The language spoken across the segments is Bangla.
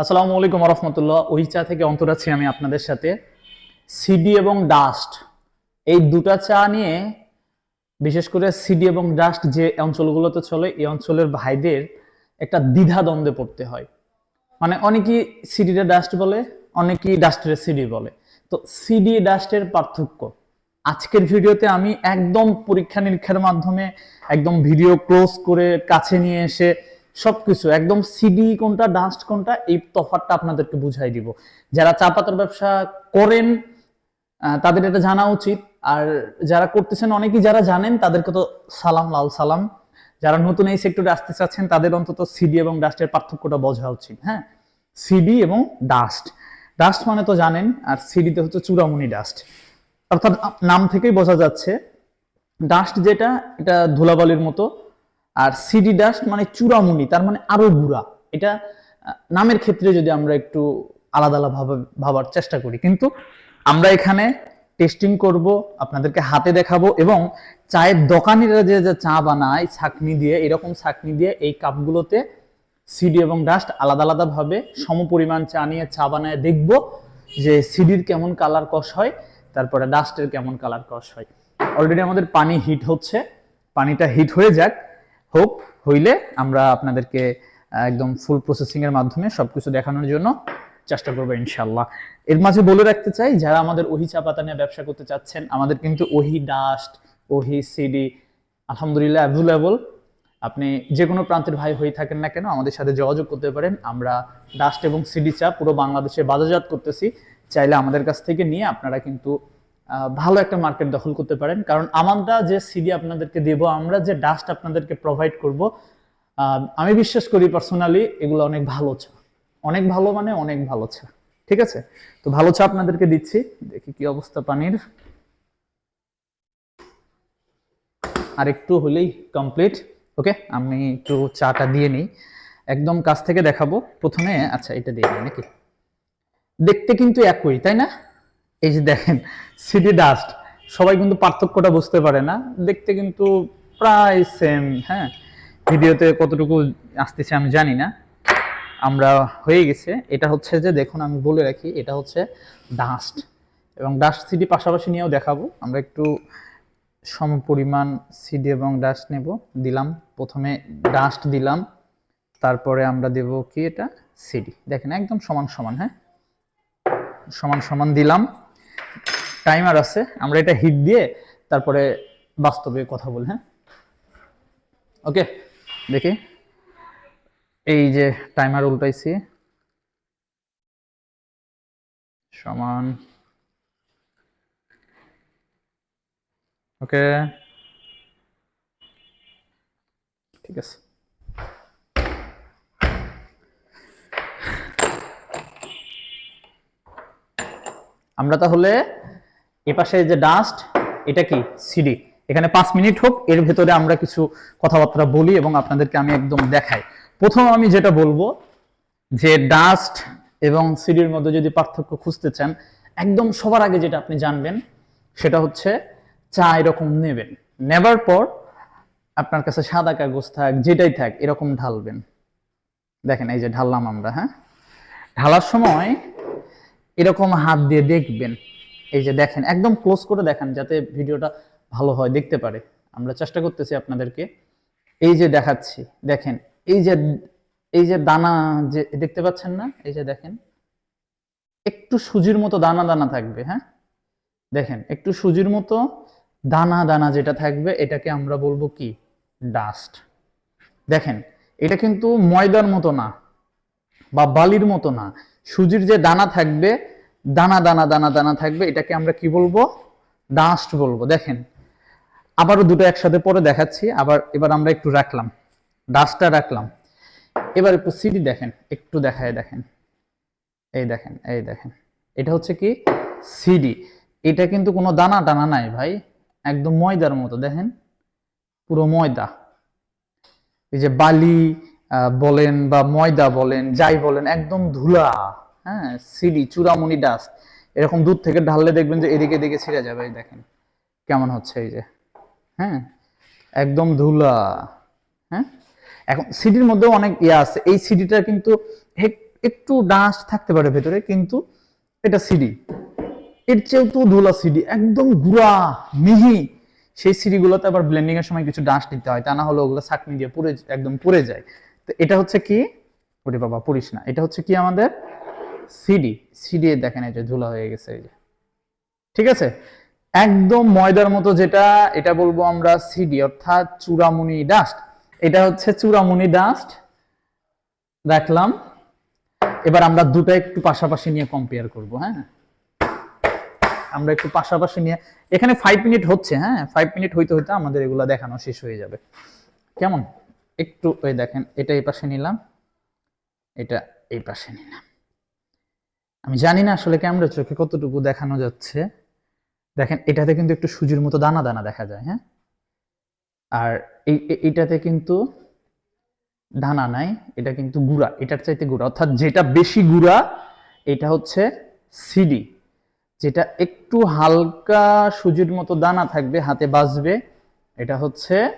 আসসালামু আলাইকুম রহমতুল্লাহ ওই চা থেকে অন্তর আছি আমি আপনাদের সাথে। সিডি এবং ডাস্ট, এই দুটা চা নিয়ে বিশেষ করে সিডি এবং ডাস্ট যে অঞ্চলগুলোতে চলে, এই অঞ্চলের ভাইদের একটা দ্বিধা দ্বন্দ্বে পড়তে হয়। মানে অনেকেই সিডিটা ডাস্ট বলে, অনেকেই ডাস্টের সিডি বলে। তো সিডি ডাস্টের পার্থক্য, আজকের ভিডিওতে আমি একদম পরীক্ষা নিরীক্ষার মাধ্যমে একদম ভিডিও ক্লোজ করে কাছে নিয়ে এসে সবকিছু, একদম সিডি কোনটা ডাস্ট কোনটা, এই তফাৎটা আপনাদেরকে বুঝাই দিব। যারা চা পাতার ব্যবসা করেন তাদের এটা জানা উচিত। আর যারা করতেছেন, অনেকেই যারা জানেন, তাদেরকে তো সালাম, লাল সালাম। যারা নতুন এই সেক্টরে আসতে চাচ্ছেন, তাদের অন্তত সিডি এবং ডাস্টের পার্থক্যটা বোঝা উচিত হ্যাঁ? সিডি এবং ডাস্ট ডাস্ট মানে তো জানেন, আর সিডিতে হচ্ছে চূড়ামণি ডাস্ট অর্থাৎ নাম থেকেই বোঝা যাচ্ছে। ডাস্ট যেটা, এটা ধুলাবালির মতো। আর সিডি ডাস্ট মানে চূড়ামুনি তার মানে আরও বুড়া এটা নামের ক্ষেত্রে যদি আমরা একটু আলাদা আলাদা ভাবে ভাবার চেষ্টা করি। কিন্তু আমরা এখানে টেস্টিং করব, আপনাদেরকে হাতে দেখাবো এবং চায়ের দোকানিরা যে যে চা বানায়, ছাকনি দিয়ে, এরকম ছাকনি দিয়ে এই কাপগুলোতে সিডি এবং ডাস্ট আলাদা আলাদা ভাবে সমপরিমাণ চা নিয়ে চা বানায় দেখব যে সিডির কেমন কালার কষ হয়, তারপরে ডাস্টের কেমন কালার কষ হয়। অলরেডি আমাদের পানি হিট হচ্ছে, পানিটা হিট হয়ে যাক। হোক হইলে আমরা আপনাদেরকে একদম ফুল প্রসেসিং এর মাধ্যমে সবকিছু দেখানোর জন্য চেষ্টা করব ইনশাল্লাহ এর মাঝে বলে রাখতে চাই, যারা আমাদের ওহি চা পাতা নিয়ে ব্যবসা করতে চাচ্ছেন, আমাদের কিন্তু ওহি ডাস্ট ওহি সিডি আলহামদুলিল্লাহ অ্যাভেলেবল আপনি যে কোনো প্রান্তের ভাই হয়ে থাকেন না কেন, আমাদের সাথে যোগাযোগ করতে পারেন। আমরা ডাস্ট এবং সিডি চা পুরো বাংলাদেশে বাজারজাত করতেছি। চাইলে আমাদের কাছ থেকে নিয়ে আপনারা কিন্তু ভালো একটা মার্কেট দখল করতে পারেন। কারণ আমরা যে সিডি আপনাদেরকে দেব, আমরা যে ডাস্ট আপনাদেরকে প্রোভাইড করব আমি বিশ্বাস করি পার্সোনালি এগুলো অনেক ভালো চা। অনেক ভালো মানে অনেক ভালো চা। ঠিক আছে? তো ভালো চা আপনাদেরকে দিচ্ছি। দেখি কি অবস্থা পানির। আর একটু হলেই কমপ্লিট ওকে আমি একটু চাটা দিয়ে নিই। একদম কাছ থেকে দেখাবো। প্রথমে আচ্ছা এটা দিয়ে নাকি? দেখতে কিন্তু একই, তাই না? এই যে দেখেন সিডি ডাস্ট সবাই কিন্তু পার্থক্যটা বুঝতে পারে না। দেখতে কিন্তু প্রায় সেম হ্যাঁ? ভিডিওতে কতটুকু আসতেছে আমি জানি না। আমরা হয়ে গেছে। এটা হচ্ছে যে, দেখুন, আমি বলে রাখি, এটা হচ্ছে ডাস্ট এবং ডাস্ট সিডি পাশাপাশি নিয়েও দেখাবো। আমরা একটু সম পরিমাণ সিডি এবং ডাস্ট নেব। দিলাম, প্রথমে ডাস্ট দিলাম। তারপরে আমরা দেব কি এটা? সিডি দেখেন, একদম সমান সমান হ্যাঁ? সমান সমান দিলাম। টাইমার আছে, আমরা এটা হিট দিয়ে তারপরে বাস্তবে কথা বলি হ্যাঁ? ওকে, দেখি। এই যে টাইমার উল্টাইছি। সমান। ওকে। ঠিক আছে। আমরা তাহলে এ পাশে যে ডাস্ট এটা কি? সিডি এখানে পাঁচ মিনিট হোক, এর ভেতরে আমরা কিছু কথাবার্তা বলি এবং আপনাদেরকে আমি একদম দেখাই। প্রথম আমি যেটা বলব, যে ডাস্ট এবং সিডির মধ্যে যদি পার্থক্য খুঁজতে চান, একদম সবার আগে যেটা আপনি জানবেন, সেটা হচ্ছে চা এরকম নেবেন। নেবার পর আপনার কাছে সাদা কাগজ থাক, যেটাই থাক, এরকম ঢালবেন। দেখেন, এই যে ঢাললাম আমরা হ্যাঁ? ঢালার সময় এরকম হাত দিয়ে দেখবেন। এই যে দেখেন, একদম ক্লোজ করে দেখেন যাতে ভিডিওটা ভালো হয়, দেখতে পারে। আমরা চেষ্টা করতেছি আপনাদেরকে। এই যে দেখাচ্ছি, দেখেন, এই যে এই যে দানা যে, দেখতে পাচ্ছেন না? এই যে দেখেন, একটু সুজির মতো দানা দানা থাকবে হ্যাঁ? দেখেন, একটু সুজির মতো দানা দানা যেটা থাকবে, এটাকে আমরা বলব কি? ডাস্ট দেখেন, এটা কিন্তু ময়দার মতো না, বা বালির মতো না। সুজির যে দানা থাকবে, দানা দানা দানা দানা থাকবে, এটাকে আমরা কি বলব? ডাস্ট বলব। দেখেন, আবারও দুটো একসাথে পরে দেখাচ্ছি, আবার এবার আমরা একটু রাখলাম। ডাস্টটা রাখলাম। এবার একটু সিডি দেখেন, একটু দেখায় দেখেন। এই দেখেন এই দেখেন। এটা হচ্ছে কি? সিডি। এটা কিন্তু কোনো দানা টানা নাই ভাই, একদম ময়দার মতো। দেখেন, পুরো ময়দা। এই যে বালি বলেন বা ময়দা বলেন, যাই বলেন, একদম ধুলা হ্যাঁ সিডি চূড়ামণি ডাস্ট এরকম দূর থেকে ঢাললে দেখবেন যে এদিকে এদিকে ছিঁড়ে যাবে, এই দেখেন কেমন হচ্ছে এই যে হ্যাঁ একদম ধুলা হ্যাঁ এখন সিডির মধ্যেও অনেক ইয়ে আছে, এই সিডিটা কিন্তু একটু ডাস্ট থাকতে পারে ভেতরে, কিন্তু এটা সিডি এর চেয়েও তো ধুলা সিডি একদম গুড়া, মিহি, সেই সিডিগুলোতে আবার ব্লেন্ডিং এর সময় কিছু ডাস্ট দিতে হয়, তা না হলে ওগুলো ছাকনি দিয়ে পুড়ে, একদম পুড়ে যায়। এটা হচ্ছে কি? ওরে বাবা পুরিস না। এটা হচ্ছে কি আমাদের? সিডি সিডি দেখেন এই যে ধুলা হয়ে গেছে, এই যে। ঠিক আছে? একদম ময়দার মতো যেটা, এটা বলব আমরা সিডি অর্থাৎ চূড়ামণি ডাস্ট এটা হচ্ছে চূড়ামণি ডাস্ট রাখলাম। এবার আমরা দুটো একটু পাশাপাশি নিয়ে কম্পেয়ার করব হ্যাঁ? আমরা একটু পাশাপাশি নিয়ে, এখানে ফাইভ মিনিট হচ্ছে হ্যাঁ? ফাইভ মিনিট হইতে হইতে আমাদের এগুলো দেখানো শেষ হয়ে যাবে। কেমন? একটু ওই দেখেন, এটা এই পাশে নিলাম, এটা এই পাশে নিলাম। আমি জানি না আসলে ক্যামেরা চোখে কতটুকু দেখানো যাচ্ছে। দেখেন, এটাতে কিন্তু একটু সুজির মতো দানা দানা দেখা যায় হ্যাঁ? আর এই, এ- এইটাতে কিন্তু দানা নাই, এটা কিন্তু গুড়া, এটার চাইতে গুড়া। অর্থাৎ যেটা বেশি গুড়া, এটা হচ্ছে সিডি, যেটা একটু হালকা সুজির মতো দানা থাকবে, হাতে বাজবে, এটা হচ্ছে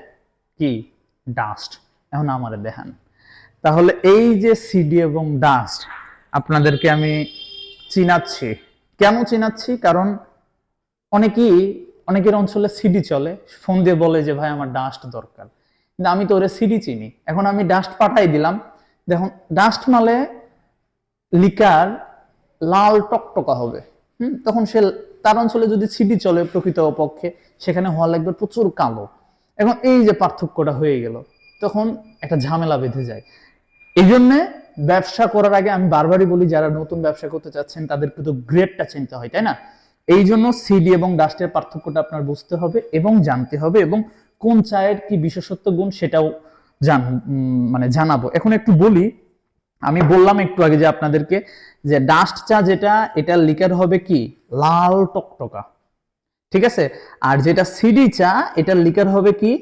কি? ডাস্ট। এখন আমারে দেখান। তাহলে এই যে সিডি এবং ডাস্ট আপনাদেরকে আমি চিনাচ্ছি। কেন চিনাচ্ছি? কারণ অনেকেই, অনেকের অঞ্চলে সিডি চলে ফোন দিয়ে বলে যে, ভাই, আমার ডাস্ট দরকার। কিন্তু আমি তো ওরে সিডি চিনি। এখন আমি ডাস্ট পাঠাই দিলাম। দেখুন ডাস্ট মালে লিকার লাল টকটকা হবে। হুম? তখন সে, তার অঞ্চলে যদি সিডি চলে প্রকৃত পক্ষে সেখানে হওয়া লাগবে প্রচুর কালো। এখন এই যে পার্থক্যটা হয়ে গেল। তখন একটা ঝামেলা বেঁধে যায়। এই জন্যে ব্যবসা করার আগে আমি বারবারই বলি, যারা নতুন ব্যবসা করতে চাচ্ছেন, তাদেরকে তো গ্রেডটা চিনতে হয়, তাই না? এই জন্য সিডি এবং ডাস্টের পার্থক্যটা আপনার বুঝতে হবে এবং জানতে হবে এবং কোন চায়ের কি বিশেষত্ব গুণ সেটাও জান মানে জানাব। এখন একটু বলি, আমি বললাম একটু আগে যে আপনাদেরকে যে ডাস্ট চা যেটা এটা লিকার হবে কি? লাল টকটকা। ঠিক আছে? আর যেটা সিডি চা এটা লিকার হবে কি?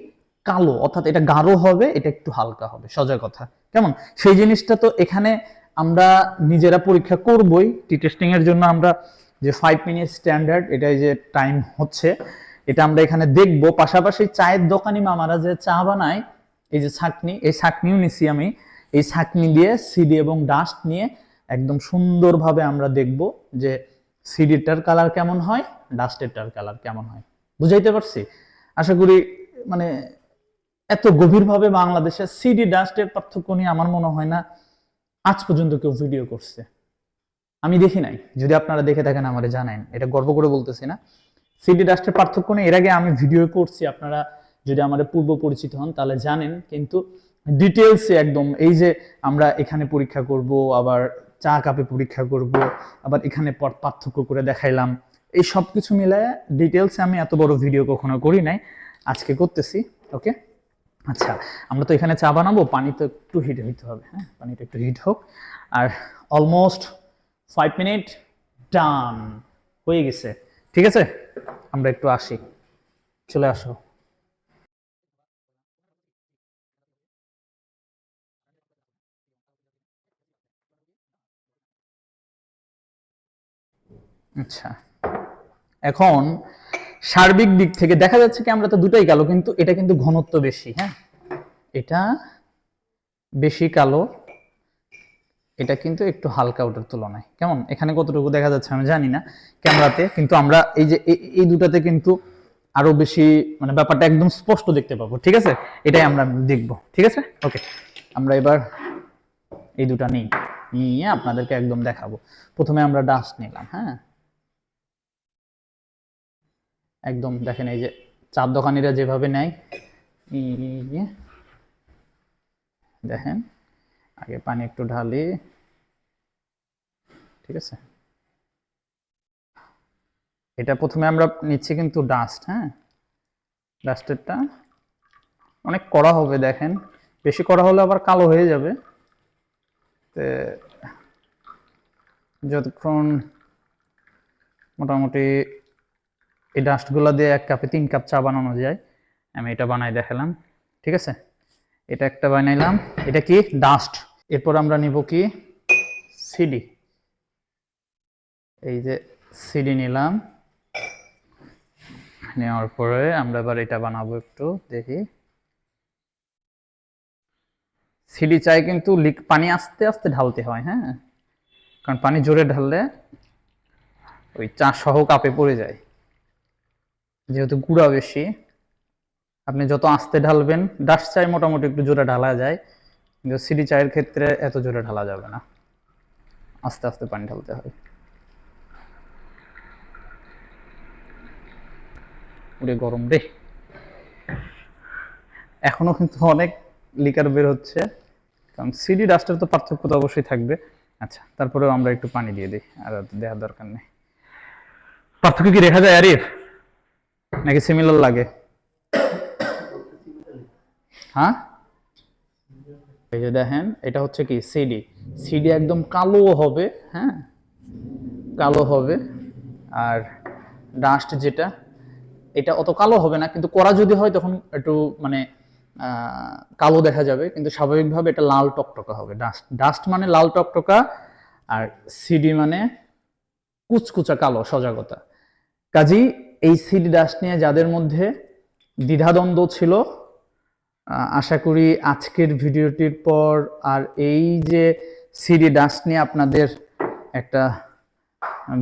কালো, অর্থাৎ এটা গাঢ় হবে, এটা একটু হালকা হবে। সজা কথা। কেমন? সেই জিনিসটা তো এখানে আমরা নিজেরা পরীক্ষা করবই। টি টেস্টিং এর জন্য আমরা যে ফাইভ মিনিট স্ট্যান্ডার্ড এটাই যে টাইম হচ্ছে, এটা আমরা এখানে দেখব। পাশাপাশি চায়ের দোকানি মামারা যে চা বানায়, এই যে ছাকনি, এই ছাকনিও নিছি আমি। এই ছাকনি দিয়ে সিডি এবং ডাস্ট নিয়ে একদম সুন্দরভাবে আমরা দেখব যে সিডিটার কালার কেমন হয় ডাস্টেরটার কালার কেমন হয়। বুঝাইতে পারছি? আশা করি মানে এত গভীরভাবে বাংলাদেশের সিডি ডাস্টের পার্থক্য নিয়ে আমার মনে হয় না আজ পর্যন্ত কেউ ভিডিও করছে। আমি দেখি নাই। যদি আপনারা দেখে থাকেন, আমারে জানেন এটা গর্ব করে বলতেছি না। সিডি ডাস্টের পার্থক্য নিয়ে এর আগে আমি ভিডিও করছি, আপনারা যদি আমাদের পূর্ব পরিচিত হন, তাহলে জানেন। কিন্তু ডিটেলসে একদম এই যে আমরা এখানে পরীক্ষা করব, আবার চা কাপে পরীক্ষা করব, আবার এখানে পর পার্থক্য করে দেখাইলাম, এই সব কিছু মিলায় ডিটেলসে আমি এত বড় ভিডিও কখনো করি নাই। আজকে করতেছি ওকে আচ্ছা আমরা তো এখানে চা বানাবো, পানি তো একটু হিট হইতে হবে হ্যাঁ? পানিটা একটু হিট হোক। আর অলমোস্ট ফাইভ মিনিট ডান হয়ে গেছে। ঠিক আছে? আমরা একটু আসি। চলে আসো। আচ্ছা। এখন সার্বিক দিক থেকে দেখা যাচ্ছে কি আমরা তো দুটাই কালো, কিন্তু এটা কিন্তু ঘনত্ব বেশি হ্যাঁ? এটা বেশি কালো, এটা কিন্তু একটু হালকা ওটার তুলনায়। কেমন? এখানে কতটুকু দেখা যাচ্ছে আমি জানি না ক্যামেরাতে, কিন্তু আমরা এই যে এই- দুটাতে কিন্তু আরও বেশি মানে ব্যাপারটা একদম স্পষ্ট দেখতে পাবো, ঠিক আছে? এটাই আমরা দেখব, ঠিক আছে? ওকে, আমরা এবার এই দুটা নিই। নিয়ে আপনাদেরকে একদম দেখাবো। প্রথমে আমরা ডাস্ট নিলাম হ্যাঁ? একদম দেখেন এই যে চার দোকানিরা যেভাবে নেয় দেখেন, আগে পানি একটু ঢালি, ঠিক আছে? এটা প্রথমে আমরা নিচ্ছি কিন্তু ডাস্ট হ্যাঁ? ডাস্টেরটা অনেক কড়া হবে দেখেন, বেশি কড়া হলে আবার কালো হয়ে যাবে। তে যতক্ষণ মোটামুটি এই ডাস্টগুলো দিয়ে এক কাপে তিন কাপ চা বানানো যায়। আমি এটা বানাই দেখালাম, ঠিক আছে? এটা একটা বানাইলাম। এটা কি? ডাস্ট। এরপর আমরা নিব কি? সিডি। এই যে সিডি নিলাম। নেওয়ার পরে আমরা এবার এটা বানাবো একটু, দেখি। সিডি চাই কিন্তু লিক, পানি আস্তে আস্তে ঢালতে হয় হ্যাঁ? কারণ পানি জোরে ঢাললে ওই চা সহ কাপে পড়ে যায়। যেহেতু গুঁড়া বেশি, আপনি যত আস্তে ঢালবেন ডাস্ট চায় মোটামুটি একটু জোরে ঢালা যায়, কিন্তু সিডি চায়ের ক্ষেত্রে এত জোরে ঢালা যাবে না। আস্তে আস্তে পানি ঢালতে হয়। ওরে গরম রে। এখনও কিন্তু অনেক লিকার বের হচ্ছে, কারণ সিডি ডাস্টের তো পার্থক্য তো অবশ্যই থাকবে। আচ্ছা তারপরেও আমরা একটু পানি দিয়ে দিই, আর দেওয়ার দরকার নেই। পার্থক্য কি দেখা যায়, আরিফ? নাকি সিমিলার লাগে? হ্যাঁ? এই যে দেখেন, এটা হচ্ছে কি? সিডি সিডি একদম কালো হবে হ্যাঁ? কালো হবে। আর ডাস্ট যেটা, এটা অত কালো হবে না, কিন্তু করা যদি হয় তখন একটু মানে কালো দেখা যাবে, কিন্তু স্বাভাবিকভাবে এটা লাল টকটকা হবে। ডাস্ট ডাস্ট মানে লাল টকটকা, আর সিডি মানে কুচকুচা কালো, সজাগতা। কাজী এই সিডি ডাস্ট নিয়ে যাদের মধ্যে দ্বিধাদ্বন্দ্ব ছিল আশা করি আজকের ভিডিওটির পর আর এই যে সিডি ডাস্ট নিয়ে আপনাদের একটা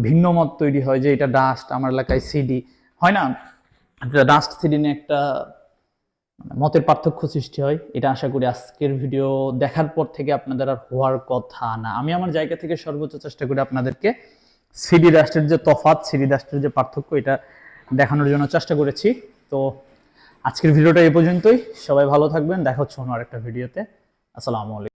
ভিন্ন মত তৈরি হয় যে এটা ডাস্ট আমার এলাকায় সিডি হয় না? ডাস্ট সিডি নিয়ে একটা মানে মতের পার্থক্য সৃষ্টি হয়। এটা আশা করি আজকের ভিডিও দেখার পর থেকে আপনাদের আর হওয়ার কথা না। আমি আমার জায়গা থেকে সর্বোচ্চ চেষ্টা করি আপনাদেরকে সিডি ডাস্টের যে তফাৎ সিডি ডাস্টের যে পার্থক্য, এটা দেখানোর জন্য চেষ্টা করেছি। তো আজকের ভিডিওটা এ পর্যন্তই। সবাই ভালো থাকবেন। দেখা হচ্ছে অন্য আরেকটা ভিডিওতে। আসসালামু আলাইকুম।